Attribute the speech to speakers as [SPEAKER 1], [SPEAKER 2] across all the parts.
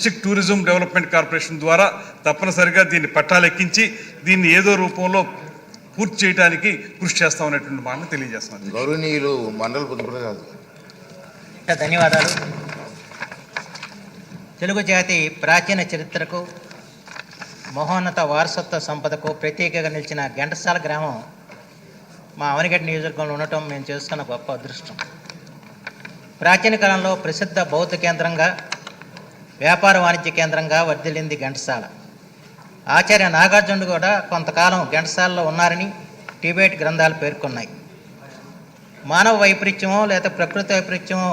[SPEAKER 1] District tourism development corporation ద్వారా తప్పనిసరిగా దీన్ని పట్టాలెక్కించి దీన్ని ఏదో రూపంలో పూర్తి చేయడానికి కృషి చేస్తామనేటువంటి మాటను తెలియజేస్తున్నాను
[SPEAKER 2] గౌరవనీయులు మండల
[SPEAKER 3] ధన్యవాదాలు. తెలుగు జాతి ప్రాచీన చరిత్రకు మహోన్నత వారసత్వ సంపదకు ప్రత్యేకంగా నిలిచిన ఘంటసాల గ్రామం మా అవనిగడ్డ నియోజకవర్గంలో ఉండటం మేము చేసుకున్న గొప్ప అదృష్టం. ప్రాచీన కాలంలో ప్రసిద్ధ బౌద్ధ కేంద్రంగా వ్యాపార వాణిజ్య కేంద్రంగా వర్ధిల్లింది ఘంటసాల. ఆచార్య నాగార్జునుడు కూడా కొంతకాలం ఘంటసాలలో ఉన్నారని టిబేట్ గ్రంథాలు పేర్కొన్నాయి. మానవ వైపరీత్యమో లేదా ప్రకృతి వైపరీత్యమో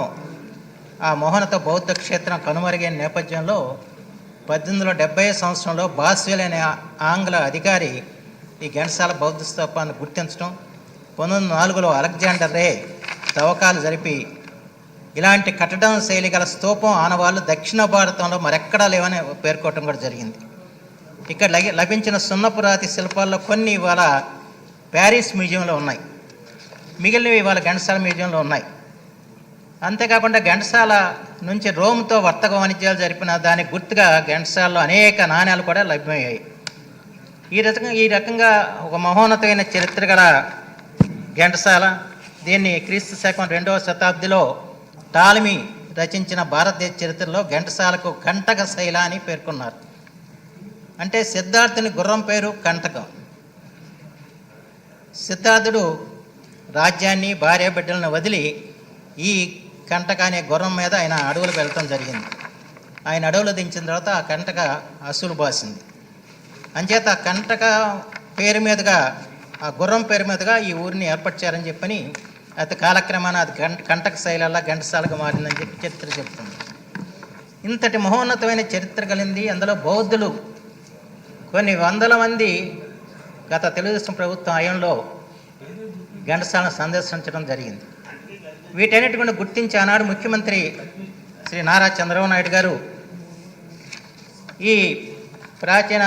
[SPEAKER 3] ఆ మోహనత బౌద్ధ క్షేత్రం కనుమరుగైన నేపథ్యంలో పద్దెనిమిది వందల డెబ్బై సంవత్సరంలో బాస్వెల్ అనే ఆంగ్ల అధికారి ఈ ఘంటసాల బౌద్ధ స్తూపాన్ని గుర్తించడం పంతొమ్మిది వందల నాలుగులో అలెగ్జాండర్ రే తవ్వకాలు జరిపి ఇలాంటి కట్టడం శైలి గల స్తూపం ఆనవాళ్ళు దక్షిణ భారతంలో మరెక్కడా లేవని పేర్కోవటం కూడా జరిగింది. ఇక్కడ లభించిన సున్నపురాతి శిల్పాల్లో కొన్ని ఇవాళ ప్యారిస్ మ్యూజియంలో ఉన్నాయి. మిగిలినవి ఇవాళ ఘంటసాల మ్యూజియంలో ఉన్నాయి. అంతేకాకుండా ఘంటసాల నుంచి రోమ్తో వర్తక వాణిజ్యాలు జరిపిన దానికి గుర్తుగా ఘంటసాలలో అనేక నాణ్యాలు కూడా లభ్యమయ్యాయి. ఈ రకంగా ఈ రకంగా ఒక మహోన్నతమైన చరిత్ర గల ఘంటసాల దీన్ని క్రీస్తు శకం రెండవ శతాబ్దిలో టాలమీ రచించిన భారతదేశ చరిత్రలో ఘంటసాలకు కంటక శైల అని పేర్కొన్నారు. అంటే సిద్ధార్థుని గుర్రం పేరు కంటకం. సిద్ధార్థుడు రాజ్యాన్ని భార్య బిడ్డలను వదిలి ఈ కంటక అనే గుర్రం మీద ఆయన అడవులకు వెళ్ళటం జరిగింది. ఆయన అడవులు దించిన తర్వాత ఆ కంటక అసులు బాసింది. అంచేత కంటక పేరు మీదుగా ఆ గుర్రం పేరు మీదుగా ఈ ఊరిని ఏర్పాటు చేయాలని చెప్పని అది కాలక్రమాన అది గంట కంటక శైలల్లా ఘంటసాలకు మారిందని చెప్పి చరిత్ర చెప్తుంది. ఇంతటి మహోన్నతమైన చరిత్ర కలిగింది అందులో బౌద్ధులు. కొన్ని వందల మంది గత తెలుగుదేశం ప్రభుత్వం ఆయంలో ఘంటసాలను సందర్శించడం జరిగింది. వీటన్నిటి కూడా గుర్తించి ఆనాడు ముఖ్యమంత్రి శ్రీ నారా చంద్రబాబు నాయుడు గారు ఈ ప్రాచీన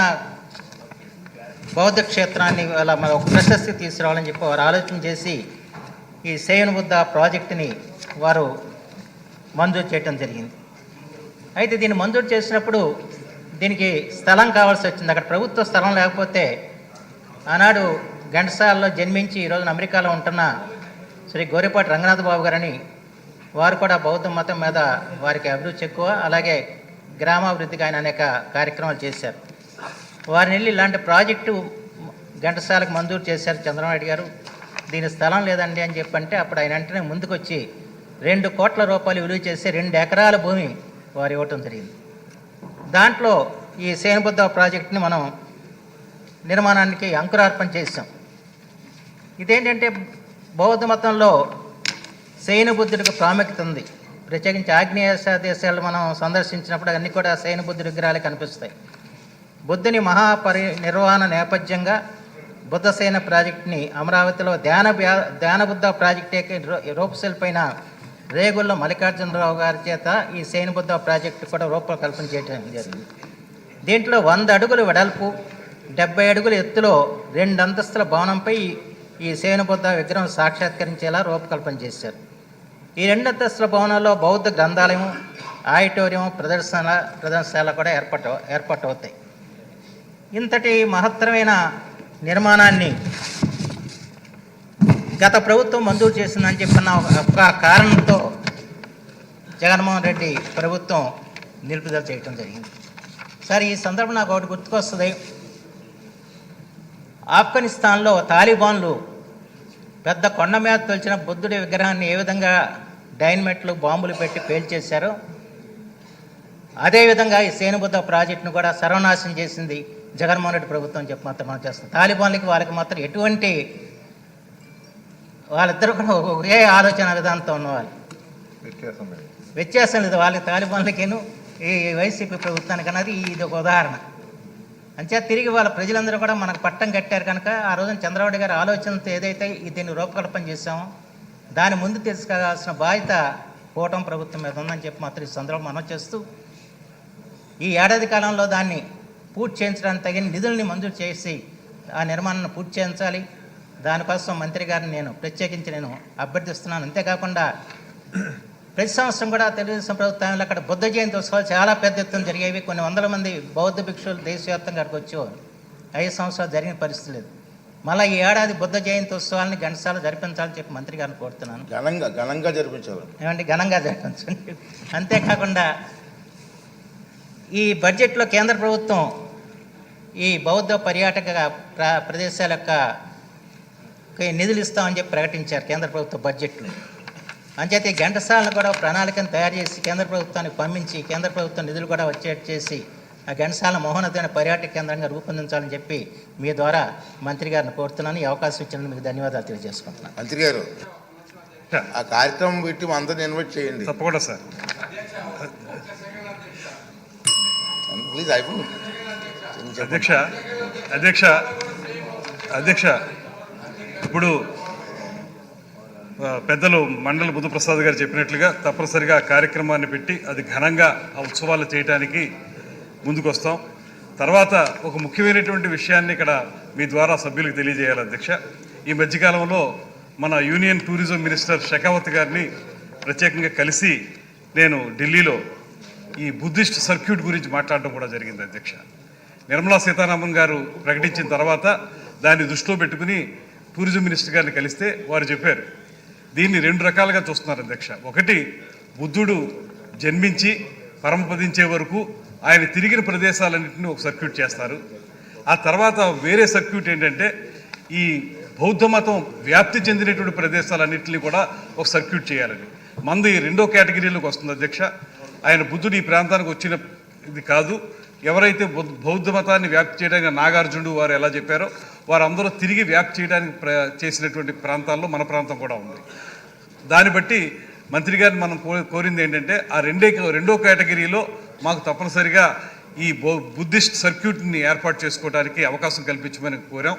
[SPEAKER 3] బౌద్ధ క్షేత్రాన్ని వాళ్ళ మన ఒక ప్రశస్తి తీసుకురావాలని చెప్పి వారు ఆలోచన చేసి ఈ సేయన్ బుద్ధ ప్రాజెక్టుని వారు మంజూరు చేయటం జరిగింది. అయితే దీన్ని మంజూరు చేసినప్పుడు దీనికి స్థలం కావాల్సి వచ్చింది. అక్కడ ప్రభుత్వ స్థలం లేకపోతే ఆనాడు ఘంటసాలలో జన్మించి ఈరోజు అమెరికాలో ఉంటున్న శ్రీ గోరిపాటి రంగనాథ బాబు గారని వారు కూడా బౌద్ధ మతం మీద వారికి అభిరుచి ఎక్కువ. అలాగే గ్రామాభివృద్ధికి ఆయన అనేక కార్యక్రమాలు చేశారు. వారిని వెళ్ళి ఇలాంటి ప్రాజెక్టు ఘంటసాలకు మంజూరు చేశారు చంద్రబాబు గారు. దీని స్థలం లేదండి అని చెప్పంటే అప్పుడు ఆయన వెంటనే ముందుకొచ్చి రెండు కోట్ల రూపాయలు విలువ చేసి రెండు ఎకరాల భూమి వారు ఇవ్వటం జరిగింది. దాంట్లో ఈ సేనబుద్ధ ప్రాజెక్టుని మనం నిర్మాణానికి అంకురార్పణ చేసాం ఇదేంటంటే బౌద్ధ మతంలో శయన బుద్ధుడికి ప్రాముఖ్యత ఉంది. ప్రత్యేకించి ఆగ్నేయ దేశాలు మనం సందర్శించినప్పుడు అన్నీ కూడా శయన బుద్ధుడి విగ్రహాలు కనిపిస్తాయి. బుద్ధుని మహాపరి నిర్వహణ నేపథ్యంగా బుద్ధసేన ప్రాజెక్టుని అమరావతిలో ధ్యాన ధ్యానబుద్ధ ప్రాజెక్ట్ రూపశిల్ పైన రేగుల్లో మల్లికార్జునరావు గారి చేత ఈ సేన ప్రాజెక్టు కూడా రూపకల్పన చేయడం జరిగింది. దీంట్లో వంద అడుగులు వెడల్పు డెబ్బై అడుగుల ఎత్తులో రెండు అంతస్తుల భవనంపై ఈ సేనుబుద్ధ విగ్రహం సాక్షాత్కరించేలా రూపకల్పన చేశారు. ఈ రెండు అంతస్తుల భవనంలో బౌద్ధ గ్రంథాలయం ఆడిటోరియం ప్రదర్శన ప్రదర్శనలు కూడా ఏర్పాటు ఏర్పాటు అవుతాయి ఇంతటి మహత్తరమైన నిర్మాణాన్ని గత ప్రభుత్వం మంజూరు చేసిందని చెప్పిన ఒక కారణంతో జగన్మోహన్ రెడ్డి ప్రభుత్వం నిలుపుదల చేయటం జరిగింది. సార్ ఈ సందర్భం నాకు ఒకటి గుర్తుకొస్తుంది. ఆఫ్ఘనిస్తాన్లో తాలిబాన్లు పెద్ద కొండ మీద తొలిచిన బుద్ధుడి విగ్రహాన్ని ఏ విధంగా డైనమెట్లు బాంబులు పెట్టి పేల్చేశారో అదేవిధంగా ఈ సేనుబుద్ధ ప్రాజెక్టును కూడా సర్వనాశనం చేసింది. జగన్మోహన్ రెడ్డి ప్రభుత్వం చెప్పి మాత్రం మనం చేస్తాం. తాలిబాన్లకి వాళ్ళకి మాత్రం ఎటువంటి వాళ్ళిద్దరు కూడా ఒకే ఆలోచన విధానంతో ఉన్నవాళ్ళు.
[SPEAKER 2] వ్యత్యాసం లేదు.
[SPEAKER 3] వాళ్ళకి తాలిబాన్లకేను ఈ వైసీపీ ప్రభుత్వానికి అన్నది ఇది ఒక ఉదాహరణ. అంచేత తిరిగి వాళ్ళ ప్రజలందరూ కూడా మనకు పట్టం కట్టారు కనుక ఆ రోజున చంద్రబాబు గారి ఆలోచనతో ఏదైతే దీన్ని రూపకల్పన చేశామో దాని ముందు తీసుకోవాల్సిన బాధ్యత కూటమి ప్రభుత్వం మీద ఉందని చెప్పి మాత్రం ఈ సందర్భం మనం చేస్తూ ఈ ఏడాది కాలంలో దాన్ని పూర్తి చేయించడానికి తగిన నిధుల్ని మంజూరు చేసి ఆ నిర్మాణాన్ని పూర్తి చేయించాలి. దానికోసం మంత్రి గారిని నేను ప్రత్యేకించి నేను అభ్యర్థిస్తున్నాను. అంతేకాకుండా ప్రతి సంవత్సరం కూడా తెలుగుదేశం ప్రభుత్వంలో అక్కడ బుద్ధ జయంతి ఉత్సవాలు చాలా పెద్ద ఎత్తున జరిగేవి. కొన్ని వందల మంది బౌద్ధ భిక్షువులు దేశవ్యాప్తంగా అక్కడికి వచ్చేవారు. ఐదు సంవత్సరాలు జరిగిన పరిస్థితి లేదు. మళ్ళీ ఈ ఏడాది బుద్ధ జయంతి ఉత్సవాలని ఘంటసాల జరిపించాలని చెప్పి మంత్రి గారిని కోరుతున్నాను.
[SPEAKER 2] ఘనంగా ఘనంగా జరిపించాలి
[SPEAKER 3] ఏమంటే ఘనంగా జరిపించండి. అంతేకాకుండా ఈ బడ్జెట్లో కేంద్ర ప్రభుత్వం ఈ బౌద్ధ పర్యాటక ప్ర ప్రదేశాల యొక్క కి నిధులు ఇస్తామని చెప్పి ప్రకటించారు కేంద్ర ప్రభుత్వ బడ్జెట్లో అంచేత ఈ ఘంటసాలను కూడా ప్రణాళికను తయారు చేసి కేంద్ర ప్రభుత్వానికి పంపించి కేంద్ర ప్రభుత్వం నిధులు కూడా వచ్చేట్టు చేసి ఆ ఘంటసాల మహోన్నతమైన పర్యాటక కేంద్రంగా రూపొందించాలని చెప్పి మీ ద్వారా మంత్రి గారిని కోరుతున్నాను. ఈ అవకాశం ఇచ్చినందుకు మీకు ధన్యవాదాలు తెలియజేసుకుంటున్నాను.
[SPEAKER 2] మంత్రి గారు ఆ కార్యక్రమం పెట్టి అందరిని ఇన్వైట్ చేయండి.
[SPEAKER 1] తప్పకుండా సార్.
[SPEAKER 2] ప్లీజ్ అయిపోయింది
[SPEAKER 1] అధ్యక్ష అధ్యక్ష అధ్యక్ష ఇప్పుడు పెద్దలు మండల బుద్ధప్రసాద్ గారు చెప్పినట్లుగా తప్పనిసరిగా కార్యక్రమాన్ని పెట్టి అది ఘనంగా ఆ ఉత్సవాలు చేయడానికి ముందుకొస్తాం. తర్వాత ఒక ముఖ్యమైనటువంటి విషయాన్ని ఇక్కడ మీ ద్వారా సభ్యులకు తెలియజేయాలి అధ్యక్ష. ఈ మధ్యకాలంలో మన యూనియన్ టూరిజం మినిస్టర్ షెకావత్ గారిని ప్రత్యేకంగా కలిసి నేను ఢిల్లీలో ఈ బుద్ధిస్ట్ సర్క్యూట్ గురించి మాట్లాడడం కూడా జరిగింది అధ్యక్ష. నిర్మలా సీతారామన్ గారు ప్రకటించిన తర్వాత దాన్ని దృష్టిలో పెట్టుకుని టూరిజం మినిస్టర్ గారిని కలిస్తే వారు చెప్పారు. దీన్ని రెండు రకాలుగా చూస్తున్నారు అధ్యక్ష. ఒకటి బుద్ధుడు జన్మించి పరమపదించే వరకు ఆయన తిరిగిన ప్రదేశాలన్నింటినీ ఒక సర్క్యూట్ చేస్తారు. ఆ తర్వాత వేరే సర్క్యూట్ ఏంటంటే ఈ బౌద్ధ మతం వ్యాప్తి చెందినటువంటి ప్రదేశాలన్నింటినీ కూడా ఒక సర్క్యూట్ చేయాలని. మంది ఈ రెండో కేటగిరీలోకి వస్తుంది అధ్యక్ష. ఆయన బుద్ధుడు ఈ ప్రాంతానికి వచ్చిన ఇది కాదు. ఎవరైతే బౌద్ధ- బౌద్ధ మతాన్ని వ్యాప్తి చేయడానికి నాగార్జునుడు వారు ఎలా చెప్పారో వారందరూ తిరిగి వ్యాప్తి చేయడానికి ప్ర చేసినటువంటి ప్రాంతాల్లో మన ప్రాంతం కూడా ఉంది. దాన్ని బట్టి మంత్రి గారిని మనం కో- కోరింది ఏంటంటే ఆ రెండే రెండో కేటగిరీలో మాకు తప్పనిసరిగా ఈ బుద్ధిస్ట్ సర్క్యూట్ని ఏర్పాటు చేసుకోవడానికి అవకాశం కల్పించమని కోరాం.